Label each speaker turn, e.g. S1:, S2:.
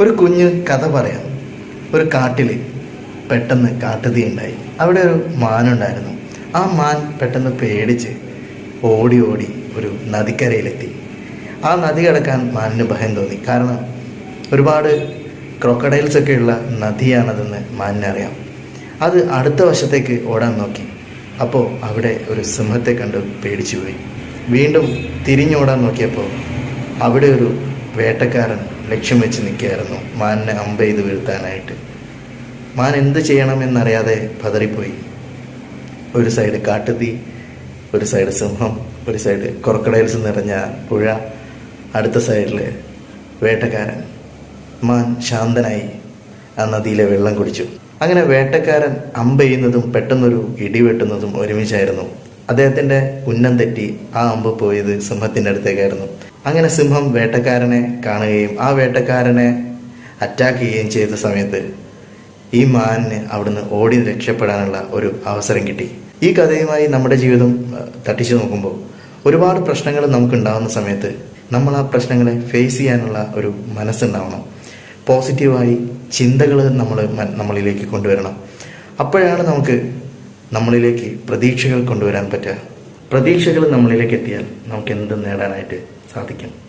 S1: ഒരു കുഞ്ഞ് കഥ പറയാം. ഒരു കാട്ടിൽ പെട്ടെന്ന് കാട്ടുതീ ഉണ്ടായി അവിടെ ഒരു മാനുണ്ടായിരുന്നു. ആ മാൻ പെട്ടെന്ന് പേടിച്ച് ഓടി ഓടി ഒരു നദിക്കരയിലെത്തി. ആ നദി കടക്കാൻ മാനിന് ഭയം തോന്നി. കാരണം ഒരുപാട് ക്രൊക്കഡൈൽസ് ഒക്കെയുള്ള നദിയാണതെന്ന് മാനിനറിയാം അത് അടുത്ത വശത്തേക്ക് ഓടാൻ നോക്കി. അപ്പോൾ അവിടെ ഒരു സിംഹത്തെ കണ്ട് പേടിച്ചു പോയി വീണ്ടും തിരിഞ്ഞോടാൻ നോക്കിയപ്പോൾ അവിടെ ഒരു വേട്ടക്കാരൻ ലക്ഷ്യം വെച്ച് നിൽക്കുകയായിരുന്നു. മാനിനെ അമ്പ ചെയ്ത് വീഴ്ത്താനായിട്ട്. മാൻ എന്ത് ചെയ്യണമെന്നറിയാതെ പതറിപ്പോയി. ഒരു സൈഡ് കാട്ടുതീ ഒരു സൈഡ് സിംഹം ഒരു സൈഡ് കൊറക്കടയിൽസ് നിറഞ്ഞ പുഴ അടുത്ത സൈഡിൽ വേട്ടക്കാരൻ. മാൻ ശാന്തനായി ആ നദിയിലെ വെള്ളം കുടിച്ചു. അങ്ങനെ വേട്ടക്കാരൻ അമ്പ ചെയ്യുന്നതും പെട്ടെന്നൊരു ഇടി വെട്ടുന്നതും ഒരുമിച്ചായിരുന്നു. അദ്ദേഹത്തിന്റെ ഉന്നം തെറ്റി ആ അമ്പ് പോയത് സിംഹത്തിന്റെ അടുത്തേക്കായിരുന്നു. അങ്ങനെ സിംഹം വേട്ടക്കാരനെ കാണുകയും ആ വേട്ടക്കാരനെ അറ്റാക്ക് ചെയ്യുകയും ചെയ്ത സമയത്ത് ഈ മാനിന് അവിടുന്ന് ഓടി രക്ഷപ്പെടാനുള്ള ഒരു അവസരം കിട്ടി. ഈ കഥയുമായി നമ്മുടെ ജീവിതം തട്ടിച്ചു നോക്കുമ്പോൾ ഒരുപാട് പ്രശ്നങ്ങൾ നമുക്ക് ഉണ്ടാകുന്ന സമയത്ത് നമ്മൾ ആ പ്രശ്നങ്ങളെ ഫേസ് ചെയ്യാനുള്ള ഒരു മനസ്സുണ്ടാവണം. പോസിറ്റീവായി ചിന്തകൾ നമ്മൾ നമ്മളിലേക്ക് കൊണ്ടുവരണം. അപ്പോഴാണ് നമുക്ക് നമ്മളിലേക്ക് പ്രതീക്ഷകൾ കൊണ്ടുവരാൻ പറ്റുക. പ്രതീക്ഷകൾ നമ്മളിലേക്ക് എത്തിയാൽ നമുക്ക് എന്ത് നേടാനായിട്ട് സാധിക്കും.